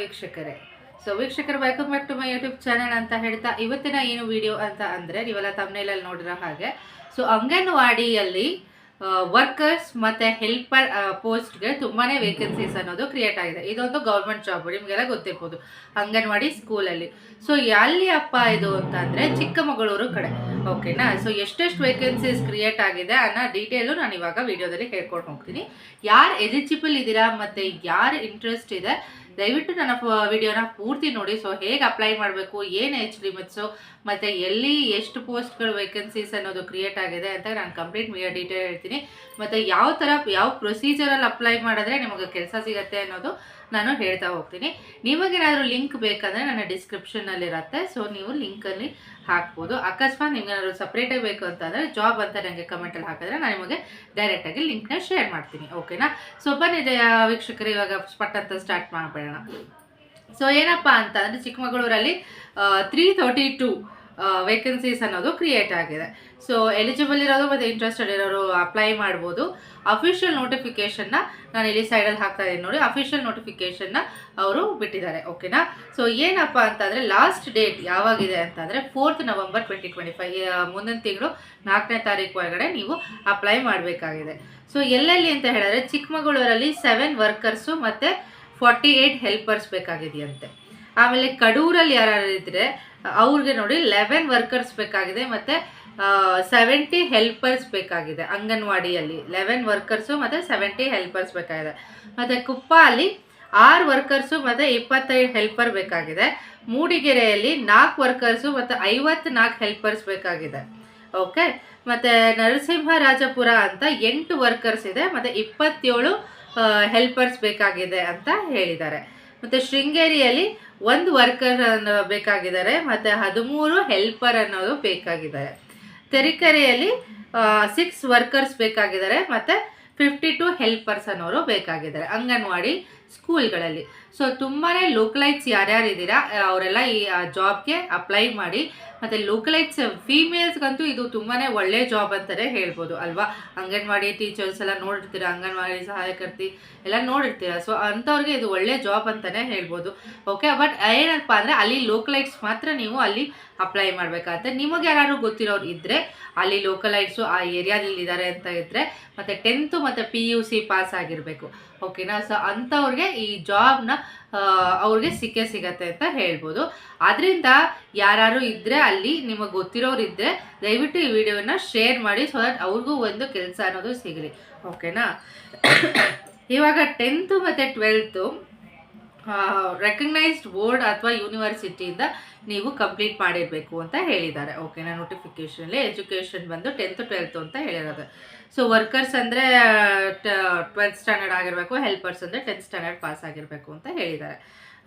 ವೀಕ್ಷಕರೇ. ಸೊ ವೀಕ್ಷಕರು welcome back to my YouTube channel ಅಂತ ಹೇಳ್ತಾ ಇವತ್ತಿನ ಏನು ವಿಡಿಯೋ ಅಂತ ಅಂದರೆ ನೀವೆಲ್ಲ ತಮ್ಮನೇಲಲ್ಲಿ ನೋಡಿರೋ ಹಾಗೆ. ಸೊ ಅಂಗನವಾಡಿಯಲ್ಲಿ ವರ್ಕರ್ಸ್ ಮತ್ತು ಹೆಲ್ಪರ್ ಪೋಸ್ಟ್ಗೆ ತುಂಬಾ ವೇಕೆನ್ಸೀಸ್ ಅನ್ನೋದು ಕ್ರಿಯೇಟ್ ಆಗಿದೆ. ಇದೊಂದು ಗೌರ್ಮೆಂಟ್ ಜಾಬ್ ನಿಮಗೆಲ್ಲ ಗೊತ್ತಿರ್ಬೋದು, ಅಂಗನವಾಡಿ ಸ್ಕೂಲಲ್ಲಿ ಸೊ ಎಲ್ಲಿ ಅಪ್ಪ ಇದು ಅಂತ ಅಂದರೆ ಚಿಕ್ಕಮಗಳೂರು ಕಡೆ. ಓಕೆನಾ ಸೊ ಎಷ್ಟೆಷ್ಟು ವೇಕೆನ್ಸೀಸ್ ಕ್ರಿಯೇಟ್ ಆಗಿದೆ ಅನ್ನೋ ಡೀಟೇಲು ನಾನು ಇವಾಗ ವಿಡಿಯೋದಲ್ಲಿ ಹೇಳ್ಕೊಂಡು ಹೋಗ್ತೀನಿ. ಯಾರು ಎಲಿಜಿಬಲ್ ಇದ್ದೀರಾ ಮತ್ತು ಯಾರು ಇಂಟ್ರೆಸ್ಟ್ ಇದೆ? ದಯವಿಟ್ಟು ನನ್ನ ವಿಡಿಯೋನ ಪೂರ್ತಿ ನೋಡಿ. ಸೊ ಹೇಗೆ ಅಪ್ಲೈ ಮಾಡಬೇಕು, ಏನು ಏಜ್ ಲಿಮಿಟ್ಸು ಮತ್ತು ಎಲ್ಲಿ ಎಷ್ಟು ಪೋಸ್ಟ್ಗಳು ವೇಕೆನ್ಸೀಸ್ ಅನ್ನೋದು ಕ್ರಿಯೇಟ್ ಆಗಿದೆ ಅಂತ ನಾನು ಕಂಪ್ಲೀಟ್ ಡೀಟೇಲ್ ಹೇಳ್ತೀನಿ. ಮತ್ತು ಯಾವ ಥರ ಯಾವ ಪ್ರೊಸೀಜರಲ್ಲಿ ಅಪ್ಲೈ ಮಾಡಿದ್ರೆ ನಿಮಗೆ ಕೆಲಸ ಸಿಗುತ್ತೆ ಅನ್ನೋದು ನಾನು ಹೇಳ್ತಾ ಹೋಗ್ತೀನಿ. ನಿಮಗೇನಾದರೂ ಲಿಂಕ್ ಬೇಕಂದರೆ ನನ್ನ ಡಿಸ್ಕ್ರಿಪ್ಷನ್ನಲ್ಲಿರುತ್ತೆ ಸೊ ನೀವು ಲಿಂಕಲ್ಲಿ ಹಾಕ್ಬೋದು. ಅಕಸ್ಮಾತ್ ನಿಮ್ಗೆ ಏನಾದ್ರು ಸಪ್ರೇಟಾಗಿ ಬೇಕು ಅಂತಂದರೆ ಜಾಬ್ ಅಂತ ನನಗೆ ಕಮೆಂಟಲ್ಲಿ ಹಾಕಿದ್ರೆ ನಾನು ನಿಮಗೆ ಡೈರೆಕ್ಟಾಗಿ ಲಿಂಕ್ನ ಶೇರ್ ಮಾಡ್ತೀನಿ. ಓಕೆನಾ ಸೊ ಬನ್ನಿ ವೀಕ್ಷಕರು, ಇವಾಗ ಸ್ಪಟ್ ಸ್ಟಾರ್ಟ್ ಮಾಡಬೇಡ ಸೊ ಏನಪ್ಪ ಅಂತ ಅಂದರೆ ಚಿಕ್ಕಮಗಳೂರಲ್ಲಿ ತ್ರೀ ತರ್ಟಿ ಟು ವೇಕೆನ್ಸೀಸ್ ಅನ್ನೋದು ಕ್ರಿಯೇಟ್ ಆಗಿದೆ. ಸೊ ಎಲಿಜಿಬಲ್ ಇರೋದು ಮತ್ತು ಇಂಟ್ರೆಸ್ಟೆಡ್ ಇರೋರು ಅಪ್ಲೈ ಮಾಡ್ಬೋದು. ಅಫಿಷಿಯಲ್ ನೋಟಿಫಿಕೇಷನ್ನ ನಾನು ಇಲ್ಲಿ ಸೈಡಲ್ಲಿ ಹಾಕ್ತಾ ಇದ್ದೀನಿ ನೋಡಿ. ಅಫಿಷಿಯಲ್ ನೋಟಿಫಿಕೇಷನ್ನ ಅವರು ಬಿಟ್ಟಿದ್ದಾರೆ. ಓಕೆನಾ ಸೊ ಏನಪ್ಪ ಅಂತಂದರೆ ಲಾಸ್ಟ್ ಡೇಟ್ ಯಾವಾಗಿದೆ ಅಂತಂದರೆ fourth November twenty twenty five ಮುಂದಿನ ತಿಂಗಳು ನಾಲ್ಕನೇ ತಾರೀಕು ಒಳಗಡೆ ನೀವು ಅಪ್ಲೈ ಮಾಡಬೇಕಾಗಿದೆ. ಸೊ ಎಲ್ಲೆಲ್ಲಿ ಅಂತ ಹೇಳಿದ್ರೆ ಚಿಕ್ಕಮಗಳೂರಲ್ಲಿ ಸೆವೆನ್ ವರ್ಕರ್ಸು ಮತ್ತು ಫಾರ್ಟಿ ಏಯ್ಟ್ ಹೆಲ್ಪರ್ಸ್ ಬೇಕಾಗಿದೆಯಂತೆ. ಆಮೇಲೆ ಕಡೂರಲ್ಲಿ ಯಾರು ಇದ್ದರೆ ಅವ್ರಿಗೆ ನೋಡಿ ಲೆವೆನ್ ವರ್ಕರ್ಸ್ ಬೇಕಾಗಿದೆ ಮತ್ತು ಸೆವೆಂಟಿ ಹೆಲ್ಪರ್ಸ್ ಬೇಕಾಗಿದೆ ಅಂಗನವಾಡಿಯಲ್ಲಿ. ಲೆವೆನ್ ವರ್ಕರ್ಸು ಮತ್ತು ಸೆವೆಂಟಿ ಹೆಲ್ಪರ್ಸ್ ಬೇಕಾಗಿದೆ. ಮತ್ತು ಕುಪ್ಪ ಅಲ್ಲಿ ಆರು ವರ್ಕರ್ಸು ಮತ್ತು ಇಪ್ಪತ್ತೈದು ಹೆಲ್ಪರ್ ಬೇಕಾಗಿದೆ. ಮೂಡಿಗೆರೆಯಲ್ಲಿ ನಾಲ್ಕು ವರ್ಕರ್ಸು ಮತ್ತು ಐವತ್ತು ನಾಲ್ಕು ಹೆಲ್ಪರ್ಸ್ ಬೇಕಾಗಿದೆ. ಓಕೆ ಮತ್ತು ನರಸಿಂಹರಾಜಪುರ ಅಂತ ಎಂಟು ವರ್ಕರ್ಸ್ ಇದೆ, ಮತ್ತು ಇಪ್ಪತ್ತೇಳು ಹೆಲ್ಪರ್ಸ್ ಬೇಕಾಗಿದೆ ಅಂತ ಹೇಳಿದ್ದಾರೆ. ಮತ್ತು ಶೃಂಗೇರಿಯಲ್ಲಿ ಒಂದು ವರ್ಕರ್ ಬೇಕಾಗಿದ್ದಾರೆ, ಮತ್ತು ಹದಿಮೂರು ಹೆಲ್ಪರ್ ಅನ್ನೋದು ಬೇಕಾಗಿದ್ದಾರೆ. ತೆರಿಕೆರೆಯಲ್ಲಿ ಸಿಕ್ಸ್ ವರ್ಕರ್ಸ್ ಬೇಕಾಗಿದ್ದಾರೆ, ಮತ್ತು ಫಿಫ್ಟಿ ಟು ಹೆಲ್ಪರ್ಸ್ ಅನ್ನೋರು ಬೇಕಾಗಿದ್ದಾರೆ ಅಂಗನವಾಡಿ ಸ್ಕೂಲ್ಗಳಲ್ಲಿ. ಸೊ ತುಂಬಾ ಲೋಕಲೈಟ್ಸ್ ಯಾರ್ಯಾರು ಇದ್ದೀರಾ ಅವರೆಲ್ಲ ಈ ಜಾಬ್ಗೆ ಅಪ್ಲೈ ಮಾಡಿ ಮತ್ತು ಲೋಕಲೈಟ್ಸ್ ಫೀಮೇಲ್ಸ್ಗಂತೂ ಇದು ತುಂಬಾ ಒಳ್ಳೆ ಜಾಬ್ ಅಂತಲೇ ಹೇಳ್ಬೋದು, ಅಲ್ವಾ? ಅಂಗನವಾಡಿ ಟೀಚರ್ಸ್ ಎಲ್ಲ ನೋಡಿರ್ತೀರ? ಅಂಗನವಾಡಿ ಸಹಾಯಕರ್ತಿ ಎಲ್ಲ ನೋಡಿರ್ತೀರ? ಸೊ ಅಂಥವ್ರಿಗೆ ಇದು ಒಳ್ಳೆ ಜಾಬ್ ಅಂತಲೇ ಹೇಳ್ಬೋದು. ಓಕೆ ಬಟ್ ಏನಪ್ಪ ಅಂದರೆ ಅಲ್ಲಿ ಲೋಕಲೈಟ್ಸ್ ಮಾತ್ರ ನೀವು ಅಲ್ಲಿ ಅಪ್ಲೈ ಮಾಡಬೇಕಾಗತ್ತೆ. ನಿಮಗೆ ಯಾರು ಗೊತ್ತಿರೋರು ಇದ್ದರೆ ಅಲ್ಲಿ ಲೋಕಲೈಟ್ಸು ಆ ಏರಿಯಾದಲ್ಲಿ ಇದ್ದಾರೆ ಅಂತ ಇದ್ದರೆ ಮತ್ತು ಟೆಂತು ಮತ್ತು ಪಿ ಯು ಸಿ ಪಾಸ್ ಆಗಿರಬೇಕು. ಓಕೆನಾ ಸೊ ಅಂಥವ್ರಿಗೆ ಈ ಜಾಬ್ನ ಅವ್ರಿಗೆ ಸಿಕ್ಕೇ ಸಿಗತ್ತೆ ಅಂತ ಹೇಳ್ಬೋದು. ಅದರಿಂದ ಯಾರು ಇದ್ದರೆ ಅಲ್ಲಿ ನಿಮಗೆ ಗೊತ್ತಿರೋರಿದ್ದರೆ ದಯವಿಟ್ಟು ಈ ವಿಡಿಯೋನ ಶೇರ್ ಮಾಡಿ ಸೊ ದಟ್ ಅವ್ರಿಗೂ ಒಂದು ಕೆಲಸ ಅನ್ನೋದು ಸಿಗಲಿ. ಓಕೆನಾ ಇವಾಗ ಟೆಂತು ಮತ್ತು ಟ್ವೆಲ್ತು ರೆಕಗ್ನೈಸ್ಡ್ ಬೋರ್ಡ್ ಅಥವಾ ಯೂನಿವರ್ಸಿಟಿಯಿಂದ ನೀವು ಕಂಪ್ಲೀಟ್ ಮಾಡಿರಬೇಕು ಅಂತ ಹೇಳಿದ್ದಾರೆ. ಓಕೆನಾ ನೋಟಿಫಿಕೇಷನಲ್ಲಿ ಎಜುಕೇಷನ್ ಬಂದು ಟೆಂತ್ ಟ್ವೆಲ್ತು ಅಂತ ಹೇಳಿರೋದು. ಸೊ ವರ್ಕರ್ಸ್ ಅಂದರೆ ಟ್ವೆಲ್ತ್ ಸ್ಟ್ಯಾಂಡರ್ಡ್ ಆಗಿರಬೇಕು ಹೆಲ್ಪರ್ಸ್ ಅಂದರೆ ಟೆಂತ್ ಸ್ಟ್ಯಾಂಡರ್ಡ್ ಪಾಸ್ ಆಗಿರಬೇಕು ಅಂತ ಹೇಳಿದ್ದಾರೆ.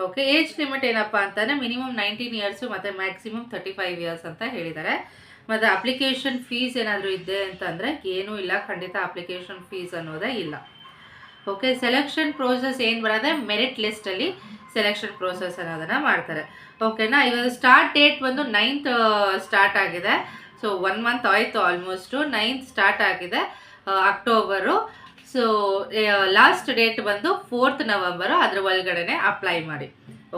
ಓಕೆ ಏಜ್ ಲಿಮಿಟ್ ಏನಪ್ಪ ಅಂತಂದರೆ ಮಿನಿಮಮ್ ನೈನ್ಟೀನ್ ಇಯರ್ಸು ಮತ್ತು ಮ್ಯಾಕ್ಸಿಮಮ್ ತರ್ಟಿ ಫೈವ್ ಇಯರ್ಸ್ ಅಂತ ಹೇಳಿದ್ದಾರೆ. ಮತ್ತು ಅಪ್ಲಿಕೇಶನ್ ಫೀಸ್ ಏನಾದರೂ ಇದೆ ಅಂತಂದರೆ ಏನೂ ಇಲ್ಲ, ಖಂಡಿತ ಅಪ್ಲಿಕೇಶನ್ ಫೀಸ್ ಅನ್ನೋದೇ ಇಲ್ಲ. ಓಕೆ ಸೆಲೆಕ್ಷನ್ ಪ್ರೋಸೆಸ್ ಏನು ಬರೋದೆ ಮೆರಿಟ್ ಲಿಸ್ಟಲ್ಲಿ ಸೆಲೆಕ್ಷನ್ ಪ್ರೋಸೆಸ್ ಅನ್ನೋದನ್ನು ಮಾಡ್ತಾರೆ. ಓಕೆನಾ ಇವಾಗ ಸ್ಟಾರ್ಟ್ ಡೇಟ್ ಬಂದು ನೈನ್ತ್ ಸ್ಟಾರ್ಟ್ ಆಗಿದೆ. ಸೊ ಒನ್ ಮಂತ್ ಆಯಿತು ಆಲ್ಮೋಸ್ಟು ನೈನ್ತ್ ಸ್ಟಾರ್ಟ್ ಆಗಿದೆ ಅಕ್ಟೋಬರು ಸೊ ಲಾಸ್ಟ್ ಡೇಟ್ ಬಂದು ಫೋರ್ತ್ ನವೆಂಬರು ಅದ್ರ ಒಳಗಡೆನೆ ಅಪ್ಲೈ ಮಾಡಿ.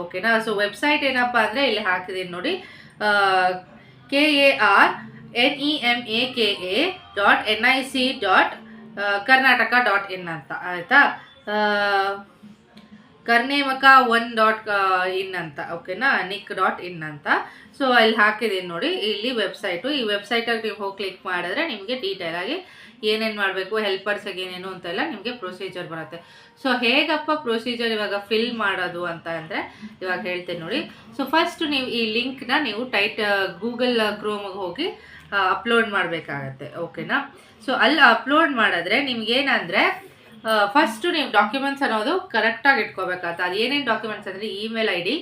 ಓಕೆನಾ ಸೊ ವೆಬ್ಸೈಟ್ ಏನಪ್ಪ ಅಂದರೆ ಇಲ್ಲಿ ಹಾಕಿದ್ದೀನಿ ನೋಡಿ. K A R N E M A K A dot N I C dot Karnataka dot in ಅಂತ. ಆಯಿತಾ? ಕರ್ನೇಮಕ ಒನ್ ಡಾಟ್ ಇನ್ ಅಂತ. ಓಕೆನಾ ನಿಕ್ ಡಾಟ್ ಇನ್ ಅಂತ. ಸೊ ಅಲ್ಲಿ ಹಾಕಿದ್ದೀನಿ ನೋಡಿ. ಇಲ್ಲಿ ವೆಬ್ಸೈಟು ಈ ವೆಬ್ಸೈಟಲ್ಲಿ ನೀವು ಹೋಗಿ ಕ್ಲಿಕ್ ಮಾಡಿದ್ರೆ ನಿಮಗೆ ಡೀಟೇಲಾಗಿ ಏನೇನು ಮಾಡಬೇಕು ಹೆಲ್ಪರ್ಸಿಗೆ ಏನೇನು ಅಂತೆಲ್ಲ ನಿಮಗೆ ಪ್ರೊಸೀಜರ್ ಬರುತ್ತೆ. ಸೊ ಹೇಗಪ್ಪ ಪ್ರೊಸೀಜರ್ ಇವಾಗ ಫಿಲ್ ಮಾಡೋದು ಅಂತ ಅಂದರೆ, ಇವಾಗ ಹೇಳ್ತೇನೆ ನೋಡಿ. ಸೊ ಫಸ್ಟ್ ನೀವು ಈ ಲಿಂಕ್ನ ನೀವು ಟೈಟ್ ಗೂಗಲ್ ಕ್ರೋಮಿಗೆ ಹೋಗಿ ಅಪ್ಲೋಡ್ ಮಾಡಬೇಕಾಗತ್ತೆ. ಓಕೆನಾ ಸೊ ಅಲ್ಲಿ ಅಪ್ಲೋಡ್ ಮಾಡಿದ್ರೆ ನಿಮ್ಗೇನಂದರೆ ಫಸ್ಟು ನೀವು ಡಾಕ್ಯುಮೆಂಟ್ಸ್ ಅನ್ನೋದು ಕರೆಕ್ಟಾಗಿ ಇಟ್ಕೋಬೇಕಾಗತ್ತೆ. ಅದು ಏನೇನು ಡಾಕ್ಯುಮೆಂಟ್ಸ್ ಅಂದರೆ email I D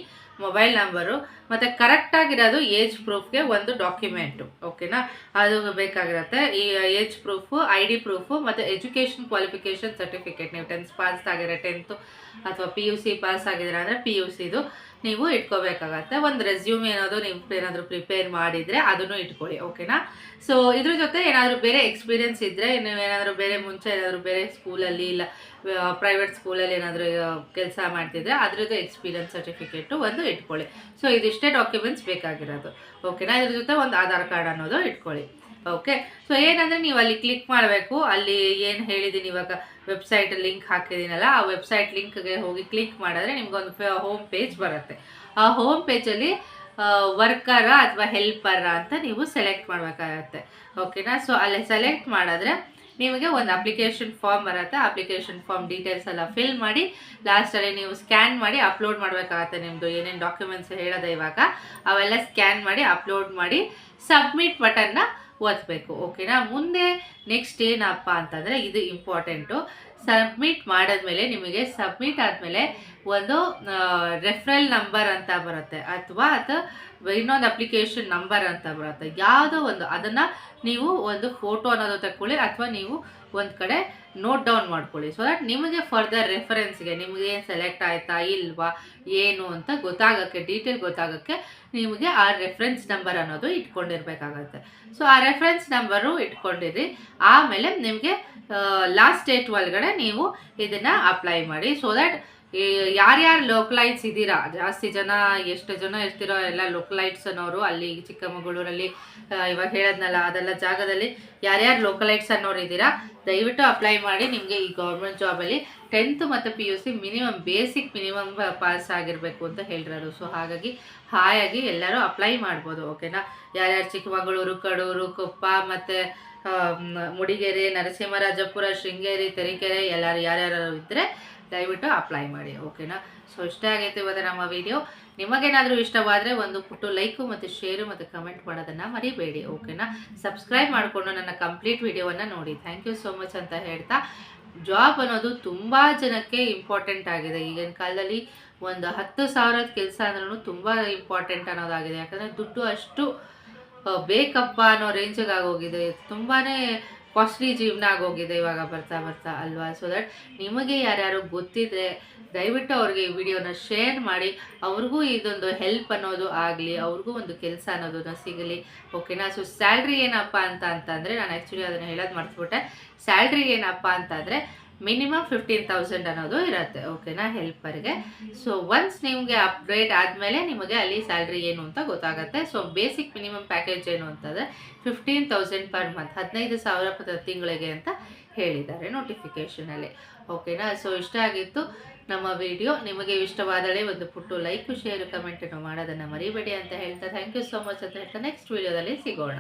mobile number, ಮತ್ತು ಕರೆಕ್ಟಾಗಿರೋದು ಏಜ್ ಪ್ರೂಫ್ಗೆ ಒಂದು ಡಾಕ್ಯುಮೆಂಟು ಓಕೆನಾ ಅದು ಬೇಕಾಗಿರುತ್ತೆ. ಈ age proof I D proof ಮತ್ತು ಎಜುಕೇಷನ್ ಕ್ವಾಲಿಫಿಕೇಷನ್ ಸರ್ಟಿಫಿಕೇಟ್ ನೀವು ಟೆಂತ್ ಪಾಸ್ ಆಗಿರೋ ಟೆಂತು ಅಥವಾ ಪಿ ಯು ಸಿ ಪಾಸ್ ಆಗಿದ್ರೆ ಅಂದರೆ ಪಿ ಯು ಸಿದು ನೀವು ಇಟ್ಕೋಬೇಕಾಗತ್ತೆ. ಒಂದು ರೆಸ್ಯೂಮ್ ಏನಾದರೂ ನೀವು ಏನಾದರೂ ಪ್ರಿಪೇರ್ ಮಾಡಿದರೆ ಅದನ್ನು ಇಟ್ಕೊಳ್ಳಿ ಓಕೆನಾ ಸೊ ಇದ್ರ ಜೊತೆ ಏನಾದರೂ ಬೇರೆ ಎಕ್ಸ್ಪೀರಿಯನ್ಸ್ ಇದ್ದರೆ ನೀವು ಏನಾದರೂ ಬೇರೆ ಮುಂಚೆ ಏನಾದರೂ ಬೇರೆ ಸ್ಕೂಲಲ್ಲಿ ಇಲ್ಲ ಪ್ರೈವೇಟ್ ಸ್ಕೂಲಲ್ಲಿ ಏನಾದರೂ ಕೆಲಸ ಮಾಡ್ತಿದ್ರೆ ಅದ್ರದ್ದು ಎಕ್ಸ್ಪೀರಿಯನ್ಸ್ ಸರ್ಟಿಫಿಕೇಟು ಒಂದು ಇಟ್ಕೊಳ್ಳಿ. ಸೊ ಇದಿಷ್ಟೇ ಡಾಕ್ಯುಮೆಂಟ್ಸ್ ಬೇಕಾಗಿರೋದು. ಓಕೆನಾ ಇದ್ರ ಜೊತೆ ಒಂದು ಆಧಾರ್ ಕಾರ್ಡ್ ಅನ್ನೋದು ಇಟ್ಕೊಳ್ಳಿ. ಓಕೆ ಸೊ ಏನಂದರೆ ನೀವು ಅಲ್ಲಿ ಕ್ಲಿಕ್ ಮಾಡಬೇಕು. ಅಲ್ಲಿ ಏನು ಹೇಳಿದ್ದೀನಿ ಇವಾಗ ವೆಬ್ಸೈಟ್ ಲಿಂಕ್ ಹಾಕಿದ್ದೀನಲ್ಲ ಆ ವೆಬ್ಸೈಟ್ ಲಿಂಕ್ಗೆ ಹೋಗಿ ಕ್ಲಿಕ್ ಮಾಡಿದ್ರೆ ನಿಮ್ಗೊಂದು ಹೋಮ್ ಪೇಜ್ ಬರುತ್ತೆ. ಆ ಹೋಮ್ ಪೇಜಲ್ಲಿ ವರ್ಕರ ಅಥವಾ ಹೆಲ್ಪರ ಅಂತ ನೀವು ಸೆಲೆಕ್ಟ್ ಮಾಡಬೇಕಾಗತ್ತೆ. ಓಕೆನಾ ಸೊ ಅಲ್ಲಿ ಸೆಲೆಕ್ಟ್ ಮಾಡಿದ್ರೆ ನಿಮಗೆ ಒಂದು ಅಪ್ಲಿಕೇಶನ್ ಫಾರ್ಮ್ ಬರುತ್ತೆ. ಅಪ್ಲಿಕೇಶನ್ ಫಾರ್ಮ್ ಡೀಟೇಲ್ಸ್ ಎಲ್ಲ ಫಿಲ್ ಮಾಡಿ ಲಾಸ್ಟಲ್ಲಿ ನೀವು ಸ್ಕ್ಯಾನ್ ಮಾಡಿ ಅಪ್ಲೋಡ್ ಮಾಡಬೇಕಾಗತ್ತೆ ನಿಮ್ಮದು ಏನೇನು ಡಾಕ್ಯುಮೆಂಟ್ಸ್ ಹೇಳೋದು ಇವಾಗ, ಅವೆಲ್ಲ ಸ್ಕ್ಯಾನ್ ಮಾಡಿ ಅಪ್ಲೋಡ್ ಮಾಡಿ ಸಬ್ಮಿಟ್ ಬಟನ್ನ ಒತ್ತಬೇಕು ಓಕೆನಾ? ಮುಂದೆ ನೆಕ್ಸ್ಟ್ ಏನಪ್ಪ ಅಂತಂದರೆ ಇದು ಇಂಪಾರ್ಟೆಂಟು ಸಬ್ಮಿಟ್ ಮಾಡಿದ್ಮೇಲೆ ನಿಮಗೆ ಸಬ್ಮಿಟ್ ಆದಮೇಲೆ ಒಂದು ರೆಫ್ರಲ್ ನಂಬರ್ ಅಂತ ಬರುತ್ತೆ. ಅಥವಾ ಅದು ಇನ್ನೊಂದು ಅಪ್ಲಿಕೇಶನ್ ನಂಬರ್ ಅಂತ ಬರುತ್ತೆ. ಯಾವುದೋ ಒಂದು, ಅದನ್ನು ನೀವು ಒಂದು ಫೋಟೋ ಅನ್ನೋದು ತಗೊಳ್ಳಿ ಅಥವಾ ನೀವು ಒಂದು ಕಡೆ ನೋಟ್ ಡೌನ್ ಮಾಡ್ಕೊಳ್ಳಿ. ಸೊ ದಟ್ ನಿಮಗೆ ಫರ್ದರ್ ರೆಫರೆನ್ಸ್ಗೆ ನಿಮಗೆ ಏನು ಸೆಲೆಕ್ಟ್ ಆಯ್ತಾ, ಇಲ್ವಾ, ಏನು ಅಂತ ಗೊತ್ತಾಗೋಕ್ಕೆ ಡೀಟೇಲ್ ಗೊತ್ತಾಗೋಕ್ಕೆ ನಿಮಗೆ ಆ ರೆಫರೆನ್ಸ್ ನಂಬರ್ ಅನ್ನೋದು ಇಟ್ಕೊಂಡಿರ್ಬೇಕಾಗತ್ತೆ. ಸೊ ಆ ರೆಫರೆನ್ಸ್ ನಂಬರು ಇಟ್ಕೊಂಡಿರಿ. ಆಮೇಲೆ ನಿಮಗೆ ಲಾಸ್ಟ್ ಡೇಟ್ ಒಳಗಡೆ ನೀವು ಇದನ್ನು ಅಪ್ಲೈ ಮಾಡಿ. ಸೊ ದ್ಯಾಟ್ ಯಾರ್ಯಾರು ಲೋಕಲೈಟ್ಸ್ ಇದ್ದೀರಾ? ಜಾಸ್ತಿ ಜನ, ಎಷ್ಟು ಜನ ಇರ್ತಿರೋ ಎಲ್ಲ ಲೋಕಲೈಟ್ಸ್ ಅನ್ನೋರು ಅಲ್ಲಿ ಚಿಕ್ಕಮಗಳೂರಲ್ಲಿ ಇವಾಗ ಹೇಳದ್ನಲ್ಲ, ಅದೆಲ್ಲ ಜಾಗದಲ್ಲಿ ಯಾರ್ಯಾರು ಲೋಕಲೈಟ್ಸ್ ಅನ್ನೋರು ಇದ್ದೀರಾ, ದಯವಿಟ್ಟು ಅಪ್ಲೈ ಮಾಡಿ. ನಿಮಗೆ ಈ ಗೌರ್ಮೆಂಟ್ ಜಾಬಲ್ಲಿ ಟೆಂತ್ ಮತ್ತು P U C minimum basic minimum pass ಆಗಿರಬೇಕು ಅಂತ ಹೇಳಿರೋರು ಸೊ ಹಾಗಾಗಿ ಹಾಯಾಗಿ ಎಲ್ಲರೂ ಅಪ್ಲೈ ಮಾಡ್ಬೋದು ಓಕೆನಾ ಯಾರ್ಯಾರು ಚಿಕ್ಕಮಗಳೂರು, ಕಡೂರು, ಕೊಪ್ಪ ಮತ್ತು ಮುಡಿಗೆರೆ, ನರಸಿಂಹರಾಜಪುರ, ಶೃಂಗೇರಿ, ತರೀಕೆರೆ, ಎಲ್ಲರೂ ಯಾರ್ಯಾರು ಇದ್ದರೆ ದಯವಿಟ್ಟು ಅಪ್ಲೈ ಮಾಡಿ ಓಕೆನಾ ಸೊ ಇಷ್ಟ ಆಗೈತೆ ಇವತ್ತು ನಮ್ಮ ವಿಡಿಯೋ ನಿಮಗೇನಾದರೂ ಇಷ್ಟವಾದರೆ ಒಂದು ಪುಟ್ಟು ಲೈಕು ಮತ್ತು ಶೇರು ಮತ್ತು ಕಮೆಂಟ್ ಮಾಡೋದನ್ನು ಮರಿಬೇಡಿ ಓಕೆನಾ ಸಬ್ಸ್ಕ್ರೈಬ್ ಮಾಡಿಕೊಂಡು ನನ್ನ ಕಂಪ್ಲೀಟ್ ವಿಡಿಯೋವನ್ನು ನೋಡಿ. ಥ್ಯಾಂಕ್ ಯು ಸೋ ಮಚ್ ಅಂತ ಹೇಳ್ತಾ ಜಾಬ್ ಅನ್ನೋದು ತುಂಬ ಜನಕ್ಕೆ ಇಂಪಾರ್ಟೆಂಟ್ ಆಗಿದೆ. ಈಗಿನ ಕಾಲದಲ್ಲಿ ಒಂದು ಹತ್ತು ಸಾವಿರದ ಕೆಲಸ ಅಂದ್ರೂ ತುಂಬ ಇಂಪಾರ್ಟೆಂಟ್ ಅನ್ನೋದಾಗಿದೆ. ಯಾಕಂದರೆ ದುಡ್ಡು ಅಷ್ಟು ಬೇಕಪ್ಪ ಅನ್ನೋ ರೇಂಜಿಗೆ ಆಗೋಗಿದೆ ತುಂಬಾ ಕಾಸ್ಟ್ಲಿ ಜೀವನ ಆಗೋಗಿದೆ ಇವಾಗ ಬರ್ತಾ ಬರ್ತಾ ಅಲ್ವಾ? ಸೊ ದಟ್ ನಿಮಗೆ ಯಾರ್ಯಾರು ಗೊತ್ತಿದ್ರೆ ದಯವಿಟ್ಟು ಅವ್ರಿಗೆ ಈ ವಿಡಿಯೋನ ಶೇರ್ ಮಾಡಿ. ಅವ್ರಿಗೂ ಇದೊಂದು ಹೆಲ್ಪ್ ಅನ್ನೋದು ಆಗಲಿ, ಅವ್ರಿಗೂ ಒಂದು ಕೆಲಸ ಅನ್ನೋದನ್ನ ಸಿಗಲಿ. ಓಕೆನಾ ಸೊ ಸ್ಯಾಲ್ರಿ ಏನಪ್ಪ ಅಂತ ಅಂತಂದರೆ, ನಾನು ಆ್ಯಕ್ಚುಲಿ ಅದನ್ನು ಹೇಳೋದು ಮರ್ತ್ಬಿಟ್ಟೆ. ಸ್ಯಾಲ್ರಿ ಏನಪ್ಪ ಅಂತಂದರೆ ಮಿನಿಮಮ್ ಫಿಫ್ಟೀನ್ ತೌಸಂಡ್ ಅನ್ನೋದು ಇರುತ್ತೆ ಓಕೆನಾ ಹೆಲ್ಪರ್ಗೆ. ಸೊ ಒನ್ಸ್ ನಿಮಗೆ ಅಪ್ಗ್ರೇಡ್ ಆದಮೇಲೆ ನಿಮಗೆ ಅಲ್ಲಿ ಸ್ಯಾಲ್ರಿ ಏನು ಅಂತ ಗೊತ್ತಾಗುತ್ತೆ. ಸೊ ಬೇಸಿಕ್ ಮಿನಿಮಮ್ ಪ್ಯಾಕೇಜ್ ಏನು ಅಂತಂದರೆ ಫಿಫ್ಟೀನ್ ತೌಸಂಡ್ ಪರ್ ಮಂತ್ ಹದಿನೈದು ಸಾವಿರ ಪ್ರತಿ ತಿಂಗಳಿಗೆ ಅಂತ ಹೇಳಿದ್ದಾರೆ ನೋಟಿಫಿಕೇಷನಲ್ಲಿ ಓಕೆನಾ. ಸೊ ಇಷ್ಟ ಆಗಿತ್ತು ನಮ್ಮ ವಿಡಿಯೋ ನಿಮಗೆ ಇಷ್ಟವಾದರೆ ಒಂದು ಪುಟ್ಟು ಲೈಕ್ ಶೇರ್ ಕಮೆಂಟನ್ನು ಮಾಡೋದನ್ನು ಮರಿಬೇಡಿ ಅಂತ ಹೇಳ್ತಾ ಥ್ಯಾಂಕ್ ಯು ಸೋ ಮಚ್ ಅಂತ ಹೇಳ್ತಾ ನೆಕ್ಸ್ಟ್ ವಿಡಿಯೋದಲ್ಲಿ ಸಿಗೋಣ.